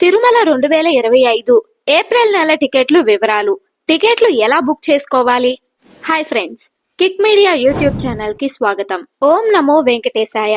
తిరుమల రెండు వేల ఇరవై ఐదు ఏప్రిల్ నెల టికెట్లు వివరాలు. టికెట్లు ఎలా బుక్ చేసుకోవాలి? Hi friends kick media YouTube ఛానల్కి స్వాగతం. ఓం నమో వెంకటేశాయ.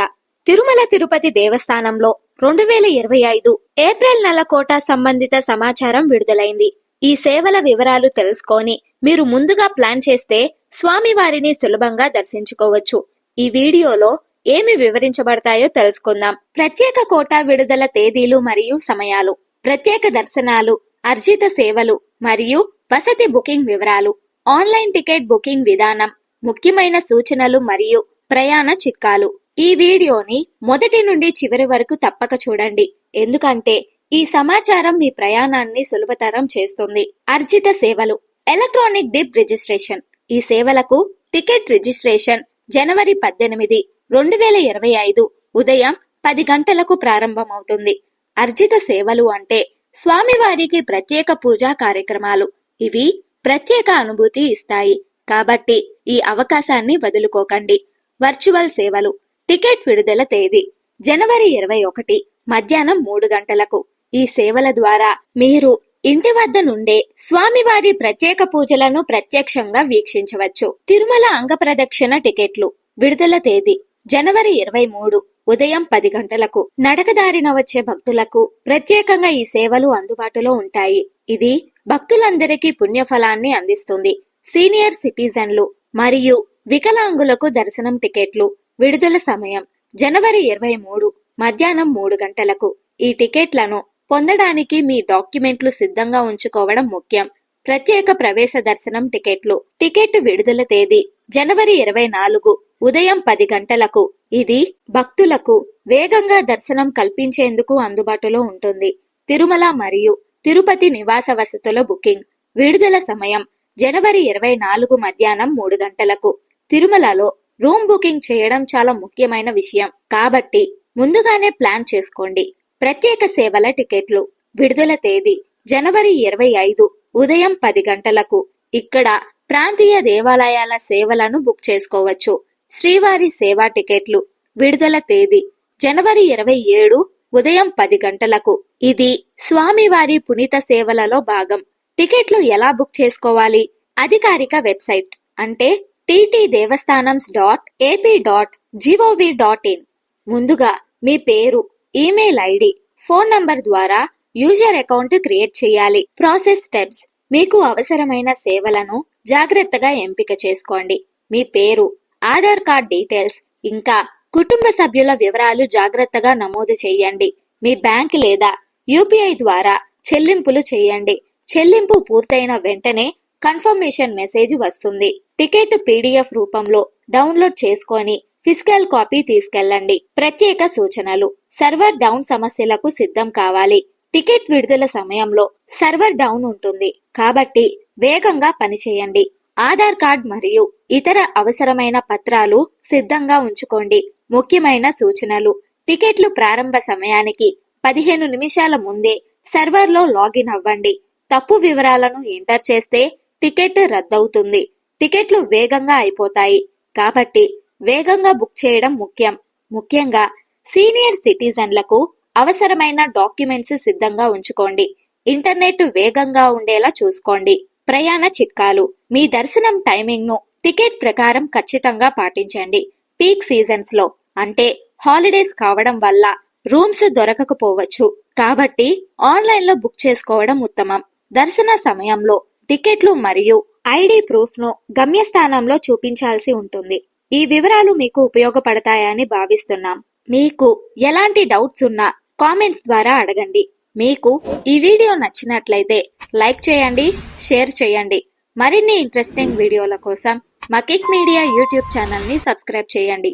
తిరుమల తిరుపతి దేవస్థానంలో రెండు వేల ఇరవై ఐదు ఏప్రిల్ నెల కోటా సంబంధిత సమాచారం విడుదలైంది. ఈ సేవల వివరాలు తెలుసుకొని మీరు ముందుగా ప్లాన్ చేస్తే స్వామివారిని సులభంగా దర్శించుకోవచ్చు. ఈ వీడియోలో ఏమి వివరించబడతాయో తెలుసుకుందాం. ప్రత్యేక కోటా విడుదల తేదీలు మరియు సమయాలు ప్రత్యేక దర్శనాలు అర్జిత సేవలు మరియు వసతి బుకింగ్ వివరాలు ఆన్లైన్ టికెట్ బుకింగ్ విధానం ముఖ్యమైన సూచనలు మరియు ప్రయాణ చిట్కాలు. ఈ వీడియోని మొదటి నుండి చివరి వరకు తప్పక చూడండి. ఎందుకంటే ఈ సమాచారం మీ ప్రయాణాన్ని సులభతరం చేస్తుంది. అర్జిత సేవలు ఎలక్ట్రానిక్ డిప్ రిజిస్ట్రేషన్. ఈ సేవలకు టికెట్ రిజిస్ట్రేషన్ జనవరి పద్దెనిమిది రెండు వేల ఇరవై ఐదు ఉదయం పది గంటలకు ప్రారంభమవుతుంది. అర్జిత సేవలు అంటే స్వామివారికి ప్రత్యేక పూజా కార్యక్రమాలు. ఇవి ప్రత్యేక అనుభూతి ఇస్తాయి. కాబట్టి ఈ అవకాశాన్ని వదులుకోకండి. వర్చువల్ సేవలు. టికెట్ విడుదల తేదీ. జనవరి ఇరవై ఒకటి మధ్యాహ్నం మూడు గంటలకు. ఈ సేవల ద్వారా మీరు ఇంటి వద్ద నుండే స్వామివారి ప్రత్యేక పూజలను ప్రత్యక్షంగా వీక్షించవచ్చు. తిరుమల అంగప్రదక్షిణ టికెట్లు. విడుదల తేదీ. జనవరి ఇరవై మూడు ఉదయం పది గంటలకు నడకదారిన వచ్చే భక్తులకు ప్రత్యేకంగా ఈ సేవలు అందుబాటులో ఉంటాయి. ఇది భక్తులందరికీ పుణ్యఫలాన్ని అందిస్తుంది. సీనియర్ సిటిజన్లు మరియు వికలాంగులకు దర్శనం టికెట్లు విడుదల సమయం జనవరి ఇరవై మూడు మధ్యాహ్నం మూడు గంటలకు. ఈ టికెట్లను పొందడానికి మీ డాక్యుమెంట్లు సిద్ధంగా ఉంచుకోవడం ముఖ్యం. ప్రత్యేక ప్రవేశ దర్శనం టికెట్లు. టికెట్ విడుదల తేదీ జనవరి ఇరవై నాలుగు ఉదయం పది గంటలకు. ఇది భక్తులకు వేగంగా దర్శనం కల్పించేందుకు అందుబాటులో ఉంటుంది. తిరుమల మరియు తిరుపతి నివాస వసతుల బుకింగ్. విడుదల సమయం జనవరి ఇరవై నాలుగు మధ్యాహ్నం మూడు గంటలకు. తిరుమలలో రూమ్ బుకింగ్ చేయడం చాలా ముఖ్యమైన విషయం. కాబట్టి ముందుగానే ప్లాన్ చేసుకోండి. ప్రత్యేక సేవల టికెట్లు విడుదల తేదీ జనవరి ఇరవై ఐదు ఉదయం పది గంటలకు ఇక్కడ ప్రాంతీయ దేవాలయాల సేవలను బుక్ చేసుకోవచ్చు. శ్రీవారి సేవా టికెట్లు విడుదల తేదీ జనవరి ఇరవై ఏడు ఉదయం పది గంటలకు. ఇది స్వామివారి పునీత సేవలలో భాగం. టికెట్లు ఎలా బుక్ చేసుకోవాలి? అధికారిక వెబ్సైట్ అంటే TT devasthanams dot AP dot gov dot in. ముందుగా మీ పేరు ఈమెయిల్ ఐడి ఫోన్ నంబర్ ద్వారా యూజర్ అకౌంట్ క్రియేట్ చేయాలి. Process steps. మీకు అవసరమైన సేవలను జాగ్రత్తగా ఎంపిక చేసుకోండి. మీ పేరు ఆధార్ కార్డ్ డీటెయిల్స్ ఇంకా కుటుంబ సభ్యుల వివరాలు జాగ్రత్తగా నమోదు చేయండి. మీ బ్యాంక్ లేదా యూపీఐ ద్వారా చెల్లింపులు చేయండి. చెల్లింపు పూర్తయిన వెంటనే కన్ఫర్మేషన్ మెసేజ్ వస్తుంది. టికెట్ పీడిఎఫ్ రూపంలో డౌన్లోడ్ చేసుకొని ఫిజికల్ కాపీ తీసుకెళ్ళండి. ప్రత్యేక సూచనలు. సర్వర్ డౌన్ సమస్యలకు సిద్ధం కావాలి. టికెట్ విడుదల సమయంలో సర్వర్ డౌన్ ఉంటుంది. కాబట్టి వేగంగా పనిచేయండి. ఆధార్ కార్డ్ మరియు ఇతర అవసరమైన పత్రాలు సిద్ధంగా ఉంచుకోండి. ముఖ్యమైన సూచనలు. టికెట్లు ప్రారంభ సమయానికి పదిహేను నిమిషాల ముందే సర్వర్లో లాగిన్ అవ్వండి. తప్పు వివరాలను ఎంటర్ చేస్తే టికెట్ రద్దవుతుంది. టికెట్లు వేగంగా అయిపోతాయి. కాబట్టి వేగంగా బుక్ చేయడం ముఖ్యం. ముఖ్యంగా సీనియర్ సిటిజన్లకు అవసరమైన డాక్యుమెంట్స్ సిద్ధంగా ఉంచుకోండి. ఇంటర్నెట్ వేగంగా ఉండేలా చూసుకోండి. ప్రయాణ చిట్కాలు మీ దర్శనం టైమింగ్ను టికెట్ ప్రకారం ఖచ్చితంగా పాటించండి. పీక్ సీజన్స్లో అంటే హాలిడేస్ కావడం వల్ల రూమ్స్ దొరకకపోవచ్చు. కాబట్టి ఆన్లైన్లో బుక్ చేసుకోవడం ఉత్తమం. దర్శన సమయంలో టికెట్లు మరియు ఐడి ప్రూఫ్ను గమ్యస్థానంలో చూపించాల్సి ఉంటుంది. ఈ వివరాలు మీకు ఉపయోగపడతాయని భావిస్తున్నాం. మీకు ఎలాంటి డౌట్స్ ఉన్నా కామెంట్స్ ద్వారా అడగండి. మీకు ఈ వీడియో నచ్చినట్లయితే లైక్ చేయండి షేర్ చేయండి. మరిన్ని ఇంట్రెస్టింగ్ వీడియోల కోసం మా కిక్ మీడియా యూట్యూబ్ ఛానల్ని సబ్స్క్రైబ్ చేయండి.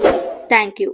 Thank you.